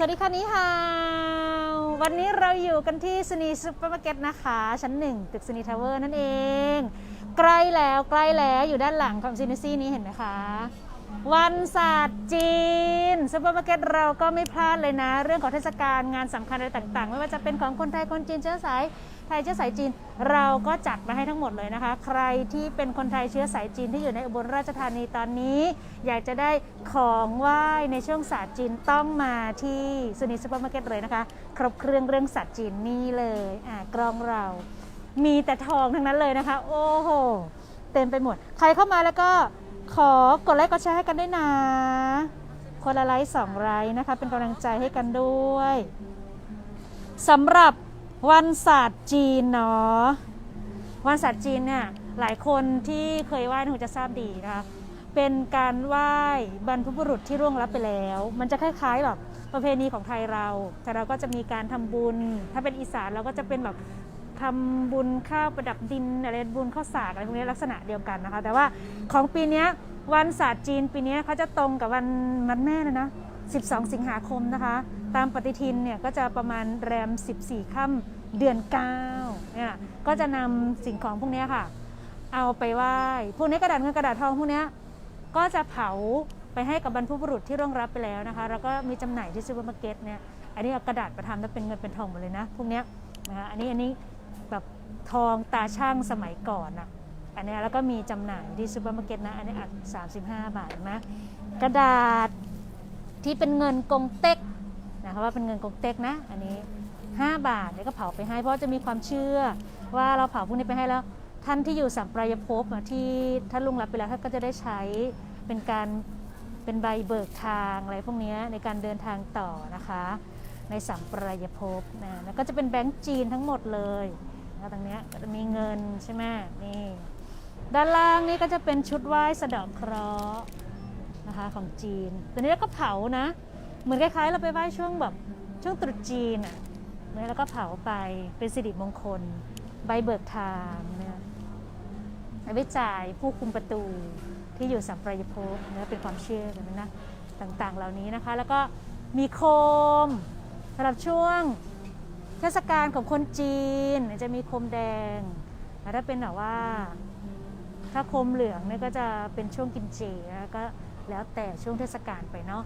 สวัสดีค่ะนี่ฮาววันนี้เราอยู่กันที่สนีซูเปอร์มาร์เก็ตนะคะ ชั้นหนึ่งตึกสนีทาวเวอร์นั่นเอง ใกล้แล้วใกล้แล้วอยู่ด้านหลังของซินซี่นี้เห็นไหมคะ วันศาสตร์จีนซูเปอร์มาร์เก็ตเราก็ไม่พลาดเลยนะ เรื่องของเทศกาลงานสำคัญอะไรต่างๆ ไม่ว่าจะเป็นของคนไทยคนจีนเชื้อสาย ไทยเชื้อสายจีนเราก็จัดมาให้ทั้งหมดเลยนะคะ ใครที่เป็นคนไทยเชื้อสายจีนที่อยู่ในอุบลราชธานีตอนนี้ อยากจะได้ของไหว้ในช่วงศาสตร์จีนต้องมาที่ซูนิซูเปอร์มาร์เก็ตเลยนะคะ ครบเครื่องเรื่องศาสตร์จีนนี่เลยอ่ากล้องเรา มีแต่ทองทั้งนั้นเลยนะคะ โอ้โหเต็มไปหมด ใครเข้ามาแล้วก็ขอกดไลค์กดแชร์ให้กันด้วยนะ คนละไลค์สองไลค์นะคะ เป็นกำลังใจให้กันด้วยสำหรับ วันศาสตร์จีนเนาะวันศาสตร์จีนเนี่ยหลายคนที่เคยไหว้คงจะทราบดีนะคะเป็นการไหว้บรรพบุรุษที่ร่วงลับไปแล้ว มันจะคล้ายๆแบบประเพณีของไทยเรา แต่เราก็จะมีการทำบุญ ถ้าเป็นอีสานเราก็จะเป็นแบบทำบุญข้าวประดับดินอะไรบุญข้าวสากอะไรพวกนี้ลักษณะเดียวกันนะคะ แต่ว่าของปีนี้วันศาสตร์จีนปีนี้เขาจะตรงกับวันมันแม่เลยนะ 12 สิงหาคมนะคะ ตามปฏิทินเนี่ยก็จะประมาณแรม 14 ค่ำเดือน9เนี่ยก็จะนำสิ่งของพวกนี้ค่ะ เอาไปไหว้พวกนี้กระดาษเงินกระดาษทองพวกนี้ก็จะเผาไปให้กับบรรพบุรุษที่ร่วงรับไปแล้วนะคะ แล้วก็มีจำหน่ายที่ซูเปอร์มาร์เก็ตเนี่ยอันนี้กระดาษมาทำแล้วเป็นเงินเป็นทองหมดเลยนะพวกเนี้ยนะคะอันนี้อันนี้แบบทองตาช่างสมัยก่อนอะอันนี้แล้วก็มีจำหน่ายที่ซูเปอร์มาร์เก็ตนะอันนี้อัด35 บาทนะกระดาษที่เป็นเงินกงเต็ก นะคะว่าเป็นเงินกงเต็กนะ อันนี้ 5 บาทเนี่ยก็เผาไปให้ เพราะจะมีความเชื่อว่าเราเผาพวกนี้ไปให้แล้ว ท่านที่อยู่สัมปรายภพที่ท่านลุงรับไปแล้วท่านก็จะได้ใช้เป็นการเป็นใบเบิกทางอะไรพวกนี้ในการเดินทางต่อนะคะ ในสัมปรายภพนะแล้วก็จะเป็นแบงก์จีนทั้งหมดเลยนะตรงนี้ก็จะมีเงินใช่ไหมนี่ด้านล่างนี่ก็จะเป็นชุดไหว้สะดาะเคราะห์นะคะของจีน ตัวนี้แล้วก็เผานะ เหมือนคล้ายๆ เราไปไหว้ช่วงแบบช่วงตรุษจีนอะเนี่ยแล้วก็เผาไปเป็นสิริมงคล ใบเบิกทางเนี่ยเอาไว้จ่ายผู้คุมประตูที่อยู่สัมปรายภพเนี่ยเป็นความเชื่อกันนะต่างๆเหล่านี้นะคะ แล้วก็มีโคมสำหรับช่วงเทศกาลของคนจีนจะมีโคมแดงแต่ถ้าเป็นแบบว่า ถ้าโคมเหลืองเนี่ยก็จะเป็นช่วงกินเจนะก็แล้วแต่ช่วงเทศกาลไปเนาะ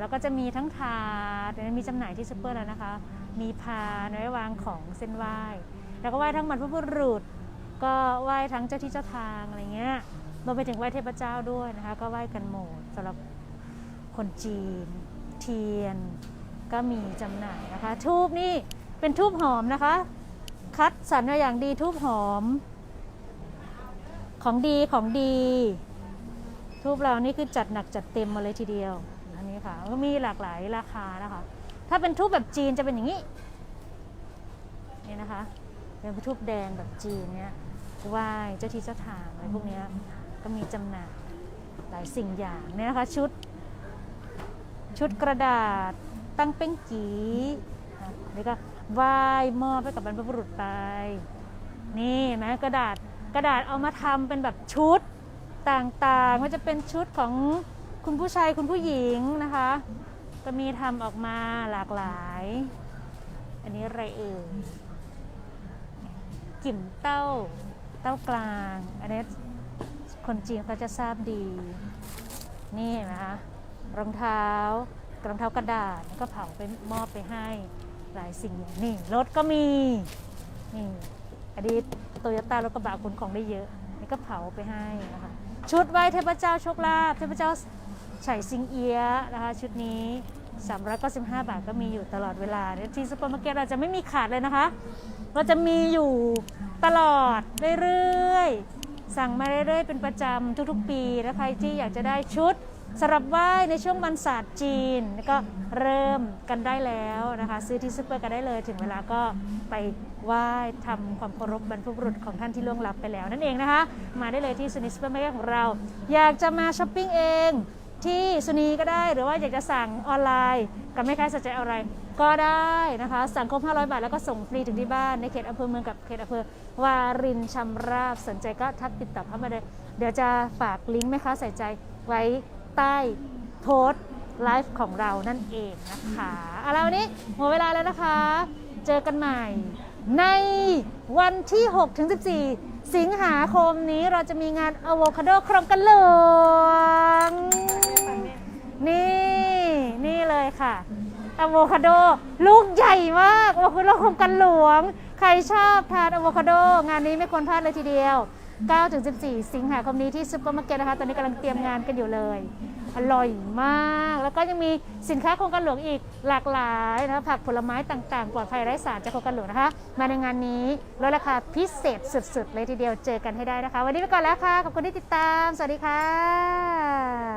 แล้วก็จะมีทั้งถาดเนี่ยมีจำหน่ายที่ซูเปอร์แล้วนะคะ มีพานไว้วางของเส้นไหว้ แล้วก็ไหว้ทั้งบรรพบุรุษ ก็ไหว้ทั้งเจ้าที่เจ้าทางอะไรเงี้ยรวมไปถึงไหว้เทพเจ้าด้วยนะคะ ก็ไหว้กันหมดสำหรับคนจีน เทียน ก็มีจำหน่ายนะคะ ทูบนี่เป็นทูบหอมนะคะ คัดสรรมาอย่างดีทูบหอม ของดีของดี ทูบเรานี่คือจัดหนักจัดเต็มมาเลยทีเดียว ค่ะก็มีหลากหลายราคานะคะ ถ้าเป็นทูบแบบจีนจะเป็นอย่างนี้นี่นะคะ เป็นทูบแดงแบบจีนเนี้ยไหว้เจ้าที่เจ้าทางอะไรพวกนี้ก็มีจำหน่ายหลายสิ่งอย่างเนี่ยนะคะชุด ชุดกระดาษตั้งเป้งกีนี่ก็ไหว้มอบให้กับบรรพบุรุษไป นี่นไหมกระดาษกระดาษเอามาทำเป็นแบบชุดต่างๆมันจะเป็นชุดของ คุณผู้ชายคุณผู้หญิงนะคะ ก็มีทำออกมาหลากหลาย อันนี้อะไรเอ่ยกิ่มเต้าเต้ากลาง อันนี้คนจีนเขาจะทราบดี นี่เห็นไหมคะรองเท้ารองเท้ากระดาษก็เผาไปมอบไปให้หลายสิ่งอย่างนี่รถก็มีนี่อันนี้โตโยต้ารถกระบะขนของได้เยอะนี่ก็เผาไปให้นะคะ ชุดไหว้เทพเจ้าโชคลาภเทพเจ้าไฉซิงเอียนะคะชุดนี้ 395 บาทก็มีอยู่ตลอดเวลาเนี่ยที่ซูเปอร์มาร์เก็ตเราจะไม่มีขาดเลยนะคะ เราจะมีอยู่ตลอดเรื่อยๆสั่งมาเรื่อยๆเป็นประจำทุกๆ ปี แล้วใครที่อยากจะได้ชุด สำหรับไหว้ในช่วงวันศาสตร์จีนก็เริ่มกันได้แล้วนะคะ ซื้อที่ซูเปอร์กันได้เลย ถึงเวลาก็ไปไหว้ทำความเคารพบรรพบุรุษของท่านที่ล่วงลับไปแล้วนั่นเองนะคะ มาได้เลยที่ซูนิซูเปอร์มาร์เก็ตของเรา อยากจะมาช้อปปิ้งเองที่สุนีก็ได้หรือว่าอยากจะสั่งออนไลน์กับไม่ค้าสนใจอะไร ก็ได้นะคะ สั่งครบ 500 บาทแล้วก็ส่งฟรีถึงที่บ้าน ในเขตอำเภอเมืองกับเขตอำเภอวารินชำราบสนใจก็ทักติดต่อเข้ามาเลย เดี๋ยวจะฝากลิงก์แม่ค้าใส่ใจไว้ ใต้โพสไลฟ์ของเรานั่นเองนะคะเอาละวันนี้หมดเวลาแล้วนะคะ เจอกันใหม่ ในวันที่ 6 ถึง 14 สิงหาคมนี้เราจะมีงานอะโวคาโดครงกันหลวงนี่ นี่เลยค่ะอะโวคาโด ลูกใหญ่มากอะโวคาโดครงกันหลวง ใครชอบทานอะโวคาโด งานนี้ไม่ควรพลาดเลยทีเดียว 9-14 สิงหาคมนี้ที่ซุปเปอร์มาร์เก็ตนะคะ ตอนนี้กำลังเตรียมงานกันอยู่เลย อร่อยมาก แล้วก็ยังมีสินค้าโครงการหลวงอีกหลากหลายนะคะผักผลไม้ต่างๆ ปลอดภัยไร้สารจากโครงการหลวงนะคะ มาในงานนี้ลดราคาพิเศษสุดๆ เลยทีเดียวเจอกันให้ได้นะคะ วันนี้ไปก่อนแล้วค่ะ ขอบคุณที่ติดตาม สวัสดีค่ะ